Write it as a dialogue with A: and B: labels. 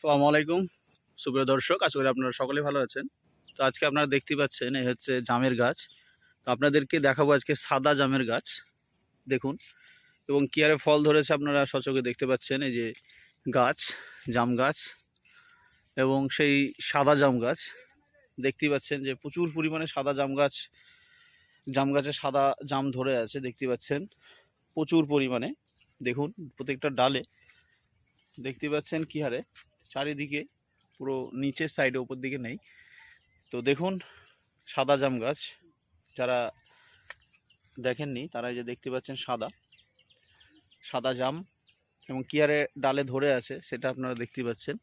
A: সালামু আলাইকুম। সুপ্রিয় দর্শক, আশা করি আপনারা সকলে ভালো আছেন। তো আজকে আপনারা দেখতে পাচ্ছেন, এই হচ্ছে জামের গাছ। তো আপনাদেরকে দেখাবো আজকে সাদা জামের গাছ। দেখুন, এবং কি হারে ফল ধরেছে আপনারা সচকে দেখতে পাচ্ছেন, এই যে গাছ, জাম গাছ, এবং সেই সাদা জাম গাছ। দেখতেই পাচ্ছেন যে প্রচুর পরিমাণে সাদা জাম গাছ, জাম গাছে সাদা জাম ধরে আছে, দেখতে পাচ্ছেন। প্রচুর পরিমাণে। দেখুন, প্রত্যেকটা ডালে। দেখতে পাচ্ছেন কি হারে? চারিদিকে পুরো নিচের সাইডে উপর দিকে নেই। তো দেখুন, সাদা জাম গাছ। যারা দেখেননি, তারা যে দেখতে পাচ্ছেন সাদা। সাদা জাম এবং কিয়ারে ডালে ধরে আছে, সেটা আপনারা দেখতে পাচ্ছেন।